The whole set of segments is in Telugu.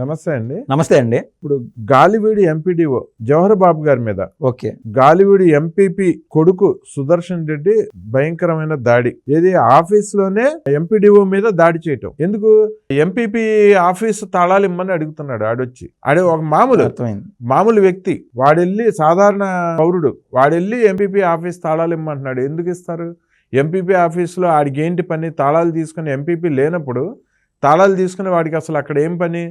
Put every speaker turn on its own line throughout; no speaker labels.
నమస్తే అండి.
నమస్తే అండి.
ఇప్పుడు గాలివీడి ఎంపీడీఓ జవహర్ బాబు గారి మీద
ఓకే.
గాలివీడి ఎంపీపీ కొడుకు సుదర్శన్ రెడ్డి భయంకరమైన దాడి. ఏది? ఆఫీస్లోనే ఎంపీడీఓ మీద దాడి చేయటం. ఎందుకు? ఎంపీపీ ఆఫీస్ తాళాలు ఇమ్మని అడుగుతున్నాడు ఆడొచ్చి. ఆడే ఒక మామూలు మామూలు వ్యక్తి. వాడెళ్ళి సాధారణ పౌరుడు. వాడెళ్ళి ఎంపీపీ ఆఫీస్ తాళాలు ఇమ్మంటున్నాడు. ఎందుకు ఇస్తారు? ఎంపీపీ ఆఫీస్లో ఆడికి ఏంటి పని? తాళాలు తీసుకుని ఎంపీపీ లేనప్పుడు తాళాలు తీసుకుని వాడికి అసలు అక్కడ ఏం పని?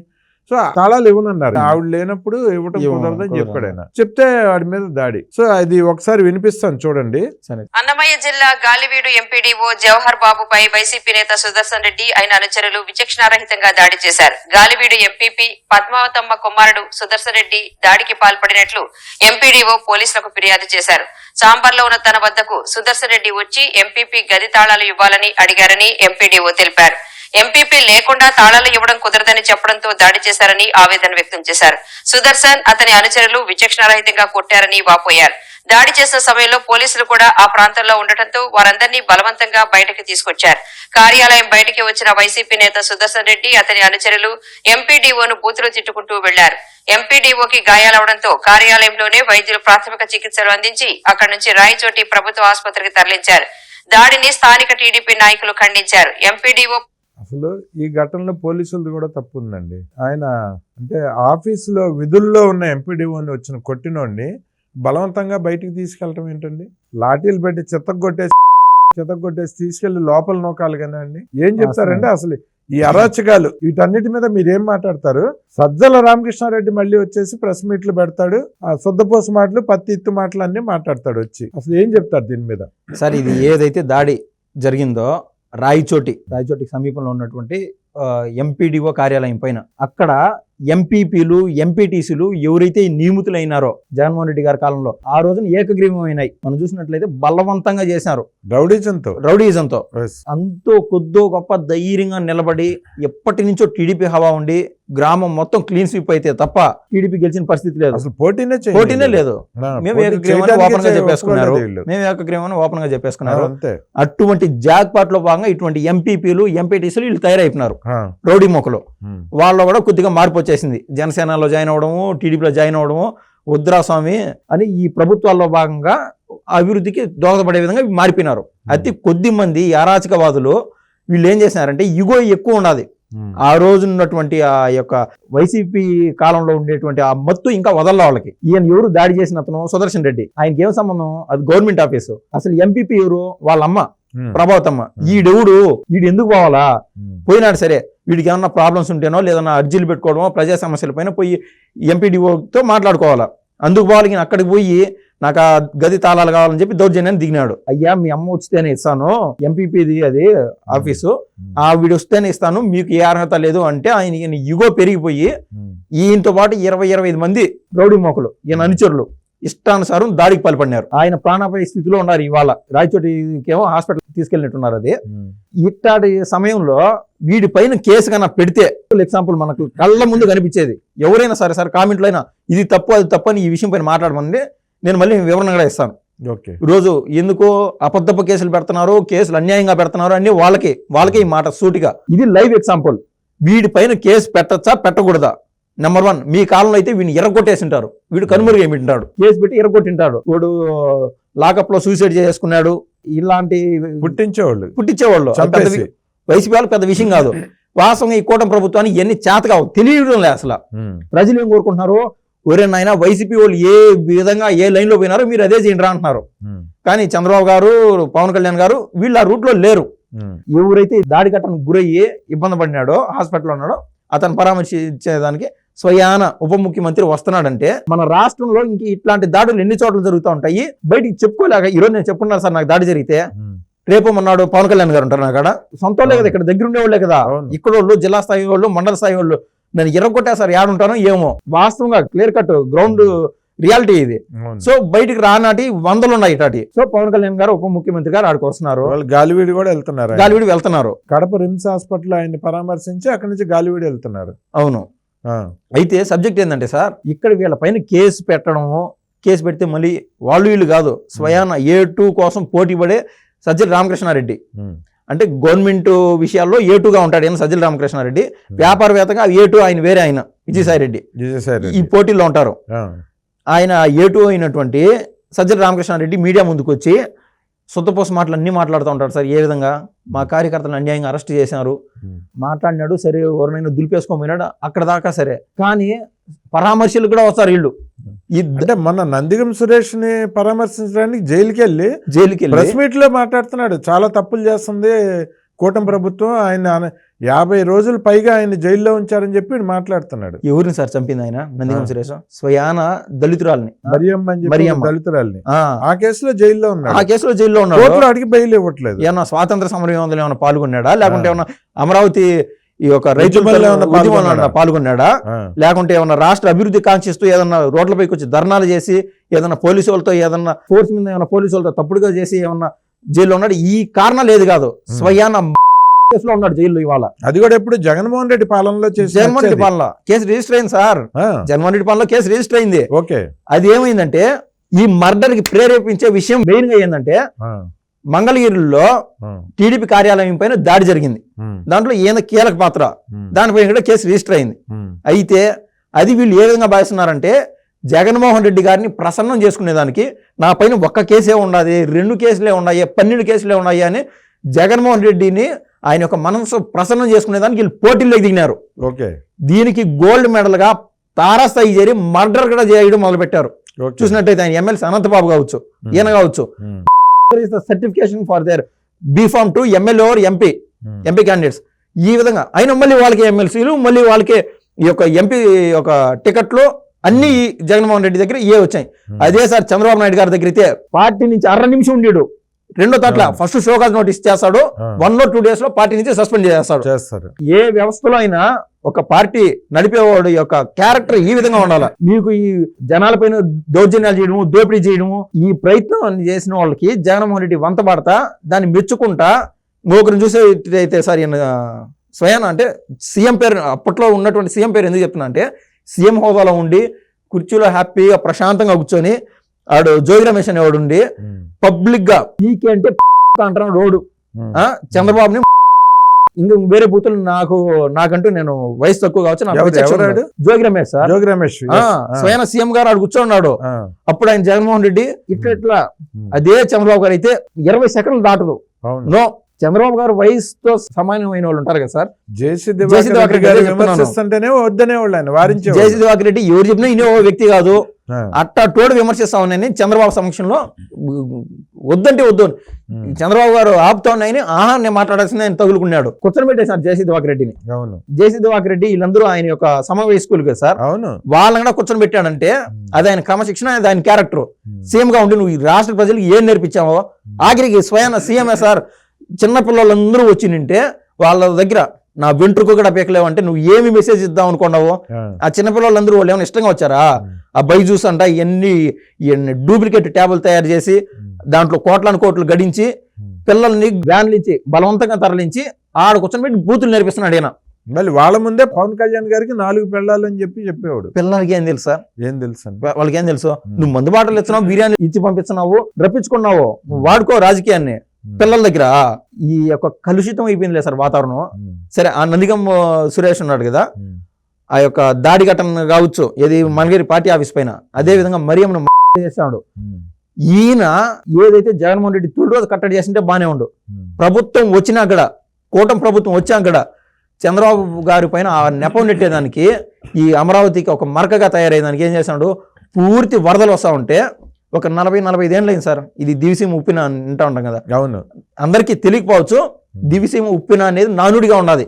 సో తాళాలు ఇవ్వనన్నారు ఆవిడ లేనప్పుడు ఇవ్వటం కుదరదని
కుదరదు.
చెప్పాడు ఆయన. చెప్తే వాడి మీద దాడి. సో అది ఒకసారి వినిపిస్తాను చూడండి.
సరే.
అన్నమయ్య జిల్లా గాలివీడు ఎంపీడీఓ జవహర్ బాబుపై వైసీపీ నేత సుదర్శన్ రెడ్డి ఆయన అనుచరులు విచక్షణారహితంగా దాడి చేశారు. గాలివీడు ఎంపీపీ పద్మావతమ్మ కుమారుడు సుదర్శన్ రెడ్డి దాడికి పాల్పడినట్లు ఎంపీడీఓ పోలీసులకు ఫిర్యాదు చేశారు. సాంబార్లో ఉన్న తన వద్దకు సుదర్శన్ రెడ్డి వచ్చి ఎంపీపీ గది తాళాలు ఇవ్వాలని అడిగారని ఎంపీడీఓ తెలిపారు. ఎంపీపీ లేకుండా తాళాలు ఇవ్వడం కుదరదని చెప్పడంతో దాడి చేశారని ఆవేదన వ్యక్తం చేశారు. సుదర్శన్ అతని అనుచరులు విచక్షణారహితంగా కొట్టారని వాపోయారు. దాడి చేసిన సమయంలో పోలీసులు కూడా ఆ ప్రాంతంలో ఉండటంతో వారందరినీ బలవంతంగా బయటకు తీసుకొచ్చారు. కార్యాలయం బయటకి వచ్చిన వైసీపీ నేత సుదర్శన్ రెడ్డి అతని అనుచరులు ఎంపీడీఓను బూతులు తిట్టుకుంటూ వెళ్ళారు. ఎంపీడీఓకి గాయాలవడంతో కార్యాలయంలోనే వైద్యులు ప్రాథమిక చికిత్సలు అందించి అక్కడి నుంచి రాయచోటి ప్రభుత్వ ఆసుపత్రికి తరలించారు. దాడిని స్థానిక టీడీపీ నాయకులు ఖండించారు. ఎంపీడీఓ
అసలు ఈ ఘటనలో పోలీసులది కూడా తప్పు ఉందండి ఆయన అంటే ఆఫీసులో విధుల్లో ఉన్న ఎంపీడీఓని వచ్చిన కొట్టినోడిని బలవంతంగా బయటికి తీసుకెళ్ళటం ఏంటండి? లాఠీలు పెట్టి చెత్తగొట్టేసి చెత్తగొట్టేసి తీసుకెళ్ళి లోపల నోకాలి కదా అండి? ఏం చెప్తారండి అసలు ఈ అరాచకాలు? వీటన్నిటి మీద మీరు ఏం మాట్లాడతారు? సజ్జల రామకృష్ణారెడ్డి మళ్ళీ వచ్చేసి ప్రెస్ మీట్లు పెడతాడు ఆ శుద్ధపోసు మాటలు పత్తి ఇత్తు మాటలు అన్ని మాట్లాడతాడు వచ్చి. అసలు ఏం చెప్తారు దీని మీద?
సార్ ఇది ఏదైతే దాడి జరిగిందో రాయచోటి రాయచోటికి సమీపంలో ఉన్నటువంటి ఎంపీడీఓ కార్యాలయం పైన. అక్కడ ఎంపీపీలు ఎంపీటీసీలు ఎవరైతే నియమితులైనారో జగన్మోహన్ రెడ్డి గారి కాలంలో ఆ రోజున ఏకగ్రీవం అయినాయి మనం చూసినట్లయితే బలవంతంగా చేశారు
రౌడీజంతో?
రౌడీజంతో. అంతో కొద్దో గొప్ప ధైర్యంగా నిలబడి ఎప్పటి నుంచో టీడీపీ హవా ఉండి గ్రామం మొత్తం క్లీన్ స్వీప్ అయితే తప్ప టీడీపీ గెలిచిన పరిస్థితి లేదు.
అసలు పోటీనే.
పోటీనే లేదు. మేము
ఓపెన్గా
చెప్పేసుకున్నారు.
వీళ్ళు.
మేము
ఓపెన్గా
చెప్పేసుకున్నారు. అటువంటి జాక్ పాట్లో భాగంగా ఇటువంటి ఎంపీపీలు ఎంపీటీసీలు వీళ్ళు తయారైపోయినారు. రౌడీ మొక్కలు.
ఉమ్.
వాళ్ళలో కూడా కొద్దిగా మార్పు వచ్చేసింది జనసేనలో జాయిన్ అవ్వడము టీడీపీలో జాయిన్ అవ్వడము వద్దురాస్వామి అని ఈ ప్రభుత్వాల్లో భాగంగా అభివృద్ధికి దోహదపడే విధంగా మారిపోయినారు. అతి కొద్ది మంది అరాచకవాదులు వీళ్ళు ఏం చేసినారంటే ఇగో ఎక్కువ ఉన్నది
ఉమ్.
ఆ రోజు ఉన్నటువంటి ఆ యొక్క వైసీపీ కాలంలో ఉండేటువంటి ఆ మత్తు ఇంకా వదల వాళ్ళకి. ఈయన ఎవరు దాడి చేసిన అతను సుదర్శన్ రెడ్డి. ఆయనకి ఏం సంబంధం? అది గవర్నమెంట్ ఆఫీసు. అసలు ఎంపీపీ ఎవరు? వాళ్ళ అమ్మ. ప్రభావతమ్మ. ఈడెవడు? ఈడు ఎందుకు పోవాలా. పోయినాడు సరే. వీడికి ఏమన్నా ప్రాబ్లమ్స్ ఉంటేనో లేదన్నా అర్జీలు పెట్టుకోవడమో ప్రజా సమస్యల పైన పోయి ఎంపీడీఓతో మాట్లాడుకోవాలా. అందుకు పోవాలి అక్కడికి పోయి నాకు ఆ గది తాళాలు కావాలని చెప్పి దౌర్జన్యాన్ని దిగినాడు. అయ్యా మీ అమ్మ వచ్చితేనే ఇస్తాను. ఎంపీపీది అది ఆఫీసు. ఆ వీడు వస్తేనే ఇస్తాను. మీకు ఏ అర్హత లేదు అంటే ఆయన ఈయన యుగో పెరిగిపోయి. ఈయనతో పాటు ఇరవై ఇరవై ఐదు మంది రౌడీ మోకలు ఈయన అనుచరులు. ఇష్టానుసారం దాడికి పాల్పడినారు. ఆయన ప్రాణాపాయ స్థితిలో ఉన్నారు ఇవాళ. రాయచోటికేమో హాస్పిటల్ తీసుకెళ్ళినట్టున్నారు అది.
ఉమ్.
ఇట్లాంటి సమయంలో వీడి పైన కేసు కన్నా పెడితే ఎగ్జాంపుల్ మనకు కళ్ళ ముందు కనిపించేది. ఎవరైనా సరే సరే కామెంట్లో అయినా ఇది తప్పు అది తప్పు అని ఈ విషయం పైన మాట్లాడమంది నేను మళ్ళీ వివరణ కూడా ఇస్తాను.
ఓకే.
ఈరోజు ఎందుకో అబద్ధపు కేసులు పెడుతున్నారు కేసులు అన్యాయంగా పెడుతున్నారు అన్ని వాళ్ళకి వాళ్ళకి ఈ మాట సూటిగా. ఇది లైవ్ ఎగ్జాంపుల్ వీడి పైన కేసు పెట్టచ్చా పెట్టకూడదా? నెంబర్ వన్ మీ కాలంలో అయితే వీడిని ఎర్రగొట్టేసింటారు. వీడు కనుమరుగు ఏమింటాడు కేసు పెట్టి ఎర్రగొట్టింటాడు. వాడు లాకప్లో సూసైడ్ చేసుకున్నాడు. ఇలాంటి
పుట్టించేవాళ్ళు.
పుట్టించేవాళ్ళు. వైసీపీ వాళ్ళకి పెద్ద విషయం కాదు. వాస్తవంగా ఈ కూటమి ప్రభుత్వానికి ఎన్ని చేత కావు తెలియడం లేదు అసలు. ప్రజలు ఏం కోరుకుంటున్నారు? ఒరే నాయన వైసీపీ వాళ్ళు ఏ విధంగా ఏ లైన్లో పోయినారో మీరు అదే చేయండి రా అంటున్నారు. కానీ చంద్రబాబు గారు పవన్ కళ్యాణ్ గారు వీళ్ళు ఆ రూట్లో లేరు. ఎవరైతే దాడి ఘటనకు గురయ్యి ఇబ్బంది పడినాడో హాస్పిటల్లో ఉన్నాడో అతను పరామర్శించేదానికి స్వయాన ఉప ముఖ్యమంత్రి వస్తున్నాడంటే మన రాష్ట్రంలో ఇంక ఇట్లాంటి దాడులు ఎన్ని చోట్ల జరుగుతూ ఉంటాయి? బయటికి చెప్పుకోలేక ఈరోజు నేను చెప్పుకున్నాను సార్ నాకు దాడి జరిగితే. రేపు మొన్నాడు పవన్ కళ్యాణ్ గారు ఉంటారు అక్కడ సొంత వాళ్ళే కదా ఇక్కడ దగ్గర ఉండేవాళ్ళే కదా. ఇక్కడ వాళ్ళు జిల్లా స్థాయి వాళ్ళు మండల స్థాయి వాళ్ళు. నేను ఎర్రగొట్టేసారు ఏడుంటానో ఏమో. వాస్తవంగా క్లియర్ కట్ గ్రౌండ్ రియాలిటీ ఇది. సో బయటికి రానాటి వందలు ఉన్నాయి ఇటాటి. సో పవన్ కళ్యాణ్ గారు ఉప ముఖ్యమంత్రి గారు ఆడికి వస్తున్నారు.
వాళ్ళు గాలివీడి కూడా వెళ్తున్నారు.
గాలివిడి వెళ్తున్నారు.
కడప రిమ్స్ హాస్పిటల్ ఆయన్ని పరామర్శించి అక్కడి నుంచి గాలివీడి వెళ్తున్నారు.
అవును. అయితే సబ్జెక్ట్ ఏంటంటే సార్ ఇక్కడ వీళ్ళ పైన కేసు పెట్టడము కేసు పెడితే మళ్ళీ వాళ్ళు వీళ్ళు కాదు. స్వయాన ఏ టూ కోసం పోటీ పడే సజ్జల రామకృష్ణారెడ్డి. అంటే గవర్నమెంట్ విషయాల్లో ఏ గా ఉంటాడు ఈయన సజ్జల రామకృష్ణారెడ్డి. వ్యాపారవేత్తగా ఏ టూ ఆయన వేరే ఆయన విజయసాయి రెడ్డి
విజయసాయి
ఈ పోటీలో ఉంటారు. ఆయన ఏ టూ అయినటువంటి సజ్జల రామకృష్ణారెడ్డి మీడియా ముందుకు వచ్చి సొత్తపోస మాటలు అన్ని మాట్లాడుతూ ఉంటారు సార్. ఏ విధంగా? మా కార్యకర్తలను అన్యాయంగా అరెస్ట్ చేశారు. మాట్లాడినాడు సరే ఎవరినైనా దులిపేసుకోమన్నాడు అక్కడ దాకా సరే. కానీ పరామర్శలు కూడా వస్తారు వీళ్ళు.
అంటే మొన్న నందిగం సురేష్ని పరామర్శించడానికి జైలుకి వెళ్ళి
జైలుకి వెళ్ళి
ప్రెస్ మీట్లో మాట్లాడుతున్నాడు. చాలా తప్పులు చేస్తుంది కూటమి ప్రభుత్వం. ఆయన యాభై రోజులు పైగా ఆయన జైల్లో ఉంచారని చెప్పి మాట్లాడుతున్నాడు.
ఎవరిని సార్ చంపింది ఆయన? నందిగం
ఆ.
సురేష్? స్వయాన దళితురాల్ని.
మరియమ్మ. దళితురాల్ని.
ఆ,
ఆ కేసులో జైల్లో
ఆ
ఉన్నాడు
కేసులో జైల్లో ఉన్నాడు.
కోర్టులో అడిగి బెయిల్ ఇవ్వట్లేదు.
ఏమన్నా స్వాతంత్ర సమరయోధంలో ఏమైనా పాల్గొన్నాడా? లేకుంటే
ఆ.
ఏమన్నా అమరావతి ఈ యొక్క రైతు
ఉద్యమంలో ఏమన్నా పాల్గొన్నాడా? ఆ,
లేకుంటే ఏమన్నా రాష్ట్ర అభివృద్ధి కాంక్షిస్తూ ఏదన్నా రోడ్లపైకి వచ్చి ధర్నాలు చేసి ఏదన్నా పోలీసు వాళ్ళతో ఏదన్నా ఫోర్స్ మీద ఏమన్నా పోలీసు వాళ్ళతో తప్పుడుగా చేసి ఏమన్నా జైల్లో ఉన్నాడు? ఈ కారణాలు ఏది కాదు. స్వయాన కేసులో ఉన్నాడు జైల్లో ఇవాళ.
అది కూడా ఎప్పుడు జగన్మోహన్ రెడ్డి పాలనలో చేసి
జగన్మోహన్ రెడ్డి పాలన. కేసు రిజిస్టర్ అయింది సార్. జగన్మోహన్ రెడ్డి పాలనలో కేసు రిజిస్టర్ అయింది.
ఓకే.
అది ఏమైందంటే ఈ మర్డర్కి ప్రేరేపించే విషయం మెయిన్గా ఏంటంటే మంగళగిరిలో టీడీపీ కార్యాలయం పైన దాడి జరిగింది. దాంట్లో ఈయన కీలక పాత్ర. దానిపైన కూడా కేసు రిజిస్టర్ అయింది. అయితే అది వీళ్ళు ఏ విధంగా భావిస్తున్నారంటే జగన్మోహన్ రెడ్డి గారిని ప్రసన్నం చేసుకునేదానికి నా పైన ఒక్క కేసే ఉన్నది రెండు కేసులే ఉన్నాయి పన్నెండు కేసులే ఉన్నాయి అని జగన్మోహన్ రెడ్డిని ఆయన యొక్క మనసు ప్రసన్నం చేసుకునేదానికి వీళ్ళు పోటీల్లోకి దిగినారు.
ఓకే.
దీనికి గోల్డ్ మెడల్గా తారాస్థాయి చేరి మర్డర్ కూడా చేయడం మొదలుపెట్టారు. చూసినట్టయితే ఆయన ఎమ్మెల్సీ అనంతబాబు కావచ్చు ఈయన కావచ్చు. Certification for their B form to MLA or MP MP candidates ఈ విధంగా అయినా మళ్ళీ వాళ్ళకి ఎమ్మెల్సీలు మళ్ళీ వాళ్ళకి ఈ యొక్క ఎంపీ యొక్క టికెట్లు అన్ని జగన్మోహన్ రెడ్డి దగ్గర ఏ వచ్చాయి. అదే సార్ చంద్రబాబు నాయుడు గారి దగ్గర అయితే పార్టీ నుంచి అర నిమిషం ఉండేడు. రెండో తట్ల. ఫస్ట్ షోకాజ్ నోటీస్ చేస్తాడు. వన్ ఆర్ టూ డేస్లో పార్టీ నుంచి సస్పెండ్ చేస్తాడు.
చేస్తారు
ఏ వ్యవస్థలో అయినా ఒక పార్టీ నడిపేవాడు యొక్క క్యారెక్టర్ ఈ విధంగా ఉండాలి. మీకు ఈ జనాలపైన దౌర్జన్యాలు చేయడము దోపిడీ చేయడము ఈ ప్రయత్నం అన్ని చేసిన వాళ్ళకి జగన్మోహన్ రెడ్డి వంత పడతా దాన్ని మెచ్చుకుంటా ఇంకొకరిని చూసే అయితే సార్ ఈయన స్వయాన అంటే సీఎం పేరు అప్పట్లో ఉన్నటువంటి సీఎం పేరు ఎందుకు చెప్తున్నా అంటే సీఎం హోదాలో ఉండి కుర్చీలో హ్యాపీగా ప్రశాంతంగా కూర్చొని ఆడు జోగి రమేష్ అనేవాడు ఉండి పబ్లిక్గా పీకే అంటే అంటున్నాడు రోడ్డు. చంద్రబాబుని ఇంకా వేరే బూతులు నాకు నాకంటూ నేను వయసు తక్కువ కావచ్చు. జోగి రమేష్ సార్.
జోగి రమేష్.
స్వయాన సీఎం గారు ఆడు కూర్చోన్నాడు అప్పుడు ఆయన జగన్మోహన్ రెడ్డి ఇట్లా ఇట్లా అదే చంద్రబాబు గారు అయితే ఇరవై సెకండ్లు దాటదు. నో చంద్రబాబు గారు వయసుతో సమానమైన వాళ్ళు ఉంటారు కదా సార్?
జేసీ
జేసీ.
విమర్శిస్తుంటేనే వద్దనే వాళ్ళు ఆయన వారించే
జయసి దివాకర్ రెడ్డి ఎవరు చెప్పినా ఇనే వ్యక్తి కాదు. అట్టా తోడు విమర్శిస్తా ఉన్నాయని చంద్రబాబు సమక్షంలో వద్దంటే వద్దు. చంద్రబాబు గారు ఆపుతా ఉన్నాయని ఆహా నేను మాట్లాడాల్సింది ఆయన తగులుకున్నాడు. కూర్చొని పెట్టేశారు జయసి దివాకర్ రెడ్డిని.
అవును.
జేసీ దివాకర్ రెడ్డి వీళ్ళందరూ ఆయన యొక్క సమవయస్కులు కదా సార్?
అవును.
వాళ్ళని కూడా కూర్చొని పెట్టాడంటే అది ఆయన క్రమశిక్షణ అది ఆయన క్యారెక్టర్. సీఎం గా ఉండి నువ్వు ఈ రాష్ట్ర ప్రజలకు ఏం నేర్పించావో? ఆఖరికి స్వయాన సీఎంఏ సార్. చిన్న పిల్లలందరూ వచ్చి నింటే వాళ్ళ దగ్గర నా వెంట్రుకు కూడా పీకలేవు అంటే నువ్వు ఏమి మెసేజ్ ఇద్దాం అనుకున్నావు?
ఆ,
ఆ చిన్న పిల్లలందరూ వాళ్ళు ఏమైనా ఇష్టంగా వచ్చారా? ఆ బైజూస్ అంట ఇవన్నీ ఇవన్నీ డూప్లికేట్ ట్యాబులు తయారు చేసి దాంట్లో కోట్లను కోట్లు గడించి. పిల్లల్ని వ్యాన్లు ఇచ్చి బలవంతంగా తరలించి ఆడ కూర్చొని పెట్టి బూతులు నేర్పిస్తున్నాడు ఈయన.
మళ్ళీ వాళ్ళ ముందే పవన్ కళ్యాణ్ గారికి నాలుగు పెళ్ళాలని చెప్పి చెప్పేవాడు.
పిల్లలకి ఏం తెలుసు?
ఏం తెలుసు అని.
వాళ్ళకి ఏం తెలుసు? నువ్వు మందు బాటలు ఇస్తున్నావు బిర్యానీ ఇచ్చి పంపిస్తున్నావు రప్పించుకున్నావు నువ్వు వాడుకో రాజకీయాన్ని. పిల్లల దగ్గర ఈ యొక్క కలుషితం అయిపోయిందిలే సార్ వాతావరణం. సరే ఆ నందిగం సురేష్ ఉన్నాడు కదా ఆ యొక్క దాడి ఘటన కావచ్చు ఏది మనగిరి పార్టీ ఆఫీస్ పైన అదే విధంగా మరియమ్మను చేస్తాడు ఈయన ఏదైతే జగన్మోహన్ రెడ్డి తొలి రోజు కట్టడి చేసింటే బానే ఉండు. ప్రభుత్వం వచ్చినా కూడా కూటమి ప్రభుత్వం వచ్చాక కూడా చంద్రబాబు గారి పైన ఆ నెపం నెట్టేదానికి ఈ అమరావతికి ఒక మరకగా తయారయ్యేదానికి ఏం చేశాడు? పూర్తి వరదలు వస్తూ ఉంటే ఒక నలభై నలభై ఐదేళ్ళు అయింది సార్. ఇది దివిసీమ ఉప్పిన వింటా ఉంటాం కదా.
అవును.
అందరికీ తెలియకపోవచ్చు దివిసీమ ఉప్పిన అనేది నానుడిగా ఉన్నది.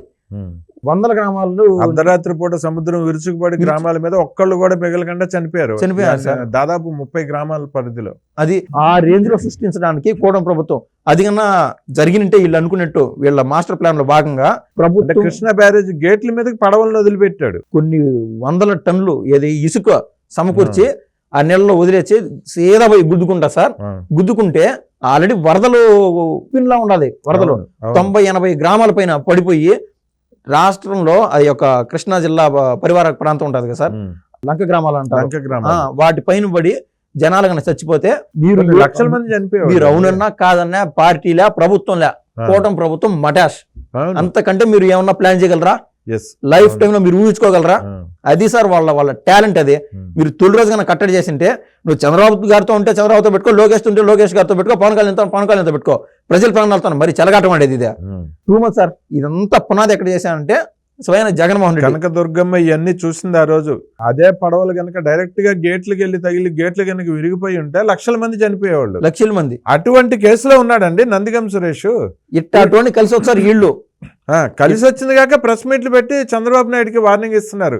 వందల గ్రామాలు
అర్ధరాత్రి పూట సముద్రం విరుచుకుపడి
విరుచు-
గ్రామాల మీద ఒక్కళ్ళు కూడా మిగలకుండా చనిపోయారు.
చనిపోయారు సార్.
దాదాపు ముప్పై గ్రామాల పరిధిలో.
అది ఆ రేంజ్లో సృష్టించడానికి కూటమి ప్రభుత్వం అది కన్నా జరిగినంటే వీళ్ళు అనుకున్నట్టు వీళ్ళ మాస్టర్ ప్లాన్లో భాగంగా
అంటే
ప్రభుత్వం
కృష్ణా బ్యారేజ్ గేట్ల మీదకి పడవలను వదిలిపెట్టాడు.
కొన్ని వందల టన్నులు ఏది ఇసుక సమకూర్చి ఆ నెలలో వదిలేసి సీదా పోయి గుద్దుకుంటా సార్. గుద్దుకుంటే ఆల్రెడీ వరదలు పిన్లా ఉండాలి వరదలు. తొంభై ఎనభై గ్రామాల పైన పడిపోయి రాష్ట్రంలో అది యొక్క కృష్ణా జిల్లా పరివార ప్రాంతం ఉంటుంది కదా సార్. లంక గ్రామాలు అంటారు. వాటి పైన పడి జనాలు కన్నా చచ్చిపోతే మీరు
లక్షల మంది చనిపోయారు
మీరు అవునన్నా కాదన్నా పార్టీలా ప్రభుత్వంలా. కూటమి ప్రభుత్వం మటాష్. అంతకంటే మీరు ఏమన్నా ప్లాన్ చేయగలరా? లైఫ్. టైంలో మీరు ఊహించుకోగలరా? అది సార్ వాళ్ళ వాళ్ళ టాలెంట్ అది. మీరు తొలి రోజు కన్నా కట్టడి చేసింటే నువ్వు చంద్రబాబు గారితో ఉంటే చంద్రబాబుతో పెట్టుకో లోకేష్ ఉంటే లోకేష్ గారితో పెట్టుకో పవన్ కళ్యాణ్తో పవన్ కళ్యాణ్తో పెట్టుకో. ప్రజల ప్రాణాలతో మరి చెలగాటం అనేది ఇదే. టూ మచ్ సార్ ఇదంతా పునాది ఎక్కడ చేశానంటే స్వయం జగన్మోహన్ రెడ్డి.
కనకదుర్గమ్మ ఇవన్నీ చూసింది ఆ రోజు. అదే పడవలు కనుక డైరెక్ట్గా గేట్లకి వెళ్ళి తగిలి గేట్లు కనుక విరిగిపోయి ఉంటే లక్షల మంది చనిపోయేవాళ్ళు.
లక్షల మంది.
అటువంటి కేసులో ఉన్నాడండి నందిగం సురేష్.
ఇట్ట అటువంటి కలిసి ఒకసారి వీళ్ళు
కలిసి వచ్చింది కాక ప్రెస్ మీట్లు పెట్టి చంద్రబాబు నాయుడుకి వార్నింగ్ ఇస్తున్నారు.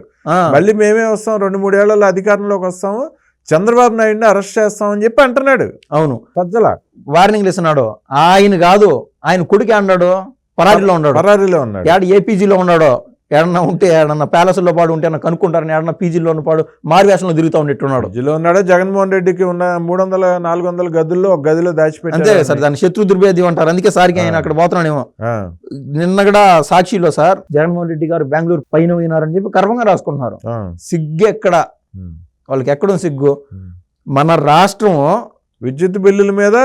మళ్ళీ మేమే వస్తాం రెండు మూడేళ్ళలో అధికారంలోకి వస్తాము చంద్రబాబు నాయుడిని అరెస్ట్ చేస్తామని చెప్పి అంటున్నాడు.
అవును.
సజ్జల
వార్నింగ్ ఇస్తున్నాడు. ఆయన కాదు ఆయన కొడుకు అన్నాడు పరారీలో ఉన్నాడు.
పరారీలో ఉన్నాడు.
ఏపీజీలో ఉన్నాడు. ఏడన్నా ఉంటే ఏడన్నా ప్యాలెస్లో పాడు ఉంటే ఏమన్నా కనుక్కుంటారని ఏడన్నా పీజీలో పాడు మారువేషంలో తిరుగుతూ ఉన్నట్టున్నాడు.
మధ్యలో ఉన్నాడు? జగన్మోహన్ రెడ్డికి ఉన్న మూడు వందల నాలుగు వందల గదుల్లో ఒక గదిలో
అంతే
దాచిపెట్టారు
సార్ దాన్ని శత్రు దుర్భేద్యం అంటారు. అందుకే సార్కి ఆయన. అక్కడ పోతున్నాడేమో. నిన్న కూడా సాక్షిలో సార్ జగన్మోహన్ రెడ్డి గారు బెంగళూరు పైన పోయినారని చెప్పి గర్వంగా రాసుకుంటున్నారు. సిగ్గు ఎక్కడ? వాళ్ళకి ఎక్కడ సిగ్గు. మన రాష్ట్రం
విద్యుత్ బిల్లుల మీద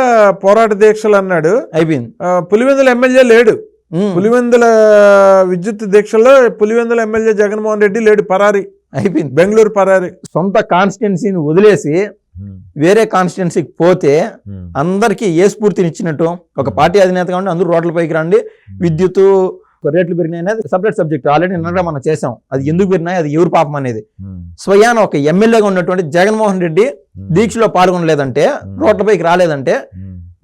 పోరాట దీక్షలు అన్నాడు.
అయిపోయింది.
పులివెందుల ఎమ్మెల్యే లేడు. పులివెందుల విద్యుత్ దీక్షలో పులివెందుల ఎమ్మెల్యే జగన్మోహన్ రెడ్డి లేడు పరారి.
అయిపోయింది.
బెంగళూరు పరారి.
సొంత కాన్స్టిట్యున్సీని వదిలేసి వేరే కాన్స్టిట్యున్సీకి పోతే అందరికీ ఏ స్ఫూర్తిని ఇచ్చినట్టు ఒక పార్టీ అధినేత కాబట్టి అందరూ రోడ్లపైకి రండి విద్యుత్ రేట్లు పెరిగినాయి అనేది సపరేట్ సబ్జెక్ట్ ఆల్రెడీ నిన్నగా మనం చేసాం అది ఎందుకు పెరిగినాయి అది ఎవరు పాపం అనేది. స్వయాన ఒక ఎమ్మెల్యేగా ఉన్నటువంటి జగన్మోహన్ రెడ్డి దీక్షలో పాల్గొనలేదంటే రోడ్లపైకి రాలేదంటే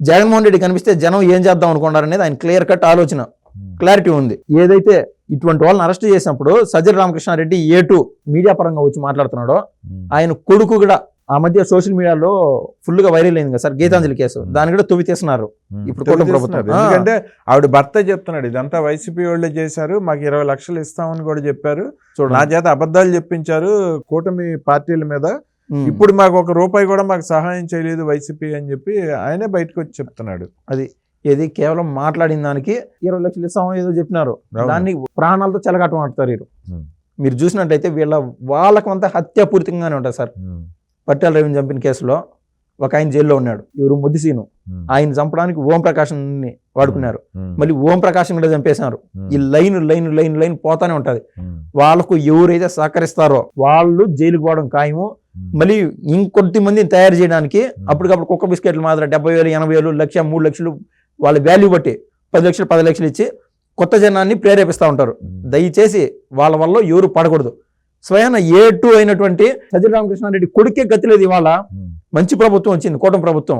జగన్మోహన్ రెడ్డి కనిపిస్తే జనం ఏం చేద్దాం అనుకున్నారు అనేది ఆయన క్లియర్ కట్ ఆలోచన క్లారిటీ ఉంది. ఏదైతే ఇటువంటి వాళ్ళని అరెస్ట్ చేసినప్పుడు Sajjala Ramakrishna Reddy A two media పరంగా వచ్చి మాట్లాడుతున్నాడో ఆయన కొడుకు కూడా ఆ మధ్య సోషల్ మీడియాలో ఫుల్గా వైరల్ అయింది కదా సార్ గీతాంజలి కేసు. దాన్ని కూడా తువి తీస్తున్నారు. ఇప్పుడు ప్రభుత్వం.
ఎందుకంటే ఆవిడ భర్త చెప్తున్నాడు ఇదంతా వైసీపీ వాళ్ళే చేశారు మాకు ఇరవై లక్షలు ఇస్తామని కూడా చెప్పారు. నా
చూడండి
చేత అబద్ధాలు చెప్పించారు కూటమి పార్టీల మీద. ఇప్పుడు మాకు ఒక రూపాయి కూడా మాకు సహాయం చేయలేదు వైసీపీ అని చెప్పి ఆయనే బయటకు వచ్చి చెప్తున్నాడు.
అది ఏది కేవలం మాట్లాడిన దానికి ఇరవై లక్షలు ఇస్తామో ఏదో చెప్పినారు. దాన్ని ప్రాణాలతో చెలగాటం ఆడతారు వీరు. మీరు చూసినట్టయితే వీళ్ళ వాళ్ళకంతా హత్యాపూరితంగానే ఉంటుంది సార్. పట్టాల రవిని చంపిన కేసులో ఒక ఆయన జైల్లో ఉన్నాడు. ఎవరు? ముద్దిసీను ఆయన చంపడానికి ఓం ప్రకాశంని వాడుకున్నారు. మళ్ళీ ఓం ప్రకాశం కూడా చంపేశారు. ఈ లైన్ లైన్ లైన్ లైన్ పోతానే ఉంటది. వాళ్ళకు ఎవరైతే సహకరిస్తారో వాళ్ళు జైలుకు పోవడం ఖాయము. మళ్ళీ ఇంకొద్ది మందిని తయారు చేయడానికి అప్పటికప్పుడు కుక్క బిస్కెట్లు మాత్రం డెబ్బై వేలు ఎనభై వేలు లక్ష మూడు లక్షలు వాళ్ళ వాల్యూ బట్టి పది లక్షలు పది లక్షలు ఇచ్చి కొత్త జనాన్ని ప్రేరేపిస్తూ ఉంటారు. దయచేసి వాళ్ళ వల్ల ఎవరు పడకూడదు. స్వయాన ఏ టూ అయినటువంటి సజ్జల రామకృష్ణారెడ్డి కొడుకే గతి లేదు ఇవాళ. మంచి ప్రభుత్వం వచ్చింది కూటమి ప్రభుత్వం.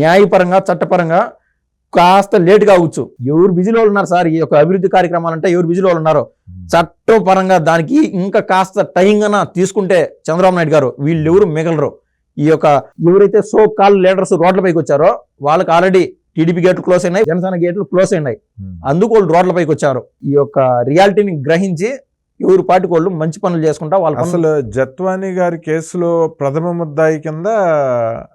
న్యాయపరంగా చట్టపరంగా కాస్త లేట్ కావచ్చు ఎవరు బిజీలో ఉన్నారు సార్? ఈ యొక్క అభివృద్ధి కార్యక్రమాలంటే ఎవరు బిజీలో ఉన్నారు? చట్టపరంగా దానికి ఇంకా కాస్త టైం గన తీసుకుంటే చంద్రబాబు నాయుడు గారు వీళ్ళు ఎవరు మిగలరు? ఈ యొక్క ఎవరైతే సో కాల్ లీడర్స్ రోడ్లపైకి వచ్చారో వాళ్ళకి ఆల్రెడీ టీడీపీ గేట్లు క్లోజ్ అయినాయి జనసేన గేట్లు క్లోజ్ అయినాయి. అందుకు వాళ్ళు రోడ్లపైకి వచ్చారు. ఈ యొక్క రియాలిటీని గ్రహించి ఎవరు పార్టీ వాళ్ళు మంచి పనులు చేసుకుంటా వాళ్ళ
అసలు జత్వాని గారి కేసులో ప్రథమ ముద్దాయి కింద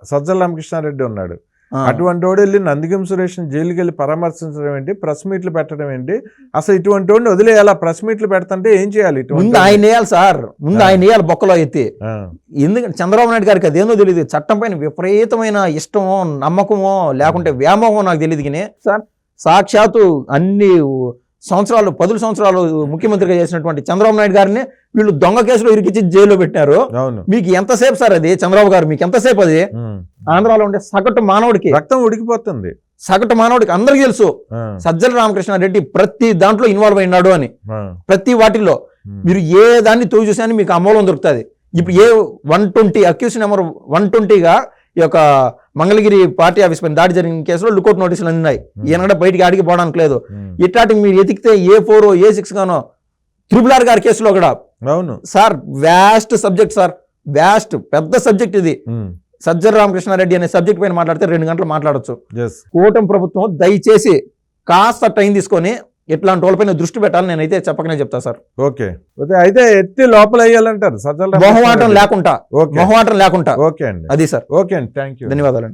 సజ్జల రామకృష్ణారెడ్డి ఉన్నాడు. అటువంటి వాడు వెళ్ళి నందిగం సురేష్ జైలుకి వెళ్ళి పరామర్శించడం ఏంటి? ప్రెస్ మీట్లు పెట్టడం ఏంటి? అసలు ఇటువంటి వాడిని వదిలేయాలా? ప్రెస్ మీట్లు పెడుతుంటే ఏం చేయాలి
ముందు ఆయన వేయాలి సార్. ముందు. ఆయన వేయాలి బొక్కలో ఎత్తి.
ఆ,
ఎందుకంటే చంద్రబాబు నాయుడు గారికి అదేందో తెలియదు చట్టం పైన విపరీతమైన ఇష్టమో నమ్మకమో లేకుంటే వ్యామోహమో నాకు తెలియదు కానీ సార్. సాక్షాత్తు అన్ని సంవత్సరాలు పదుల సంవత్సరాలు ముఖ్యమంత్రిగా చేసినటువంటి చంద్రబాబు నాయుడు గారిని వీళ్ళు దొంగ కేసులో ఇరికిచ్చి జైల్లో పెట్టినారు.
అవును.
మీకు ఎంతసేపు సార్ అది? చంద్రబాబు గారు మీకు ఎంతసేపు అది. ఆంధ్రాలో ఉండే సగటు మానవుడికి.
రక్తం ఉడికిపోతుంది.
సగటు మానవుడికి అందరికీ తెలుసు. సజ్జల రామకృష్ణారెడ్డి ప్రతి దాంట్లో ఇన్వాల్వ్ అయినాడు అని. ప్రతి వాటిల్లో. మీరు ఏ దాన్ని తోగి చూసాని మీకు అమ్మోళం దొరుకుతుంది. ఇప్పుడు A one twenty accused number one ట్వంటీగా ఈ యొక్క మంగళగిరి పార్టీ ఆఫీస్ పైన దాడి జరిగిన కేసులో లుకౌట్ నోటీసులు అందినాయి. ఈయన బయటికి ఆడికి పోవడానికి లేదు. ఇట్లాంటి మీరు ఎతికితే ఏ ఫోర్ ఏ సిక్స్ గానో త్రిపుల్ ఆర్ గారి కేసులో కూడా.
అవును.
Sir vast subject sir. Vast పెద్ద సబ్జెక్ట్ ఇది.
ఉమ్.
సజ్జల రామకృష్ణారెడ్డి అనే సబ్జెక్ట్ పైన మాట్లాడితే రెండు గంటలు మాట్లాడొచ్చు.
Yes.
కూటమి ప్రభుత్వం దయచేసి కాస్త టైం తీసుకొని ఇట్లాంటి వాళ్ళపైన దృష్టి పెట్టాలని నేనైతే చెప్పకనే చెప్తా సార్.
ఓకే. అయితే అయితే ఎత్తి లోపల వేయాలంటారు సజ్జల
మొహమాటం. లేకుండా
ఓకే.
మొహమాటం లేకుండా.
ఓకే అండి.
అది సార్.
ఓకే అండి. థ్యాంక్ యూ
ధన్యవాదాలండి.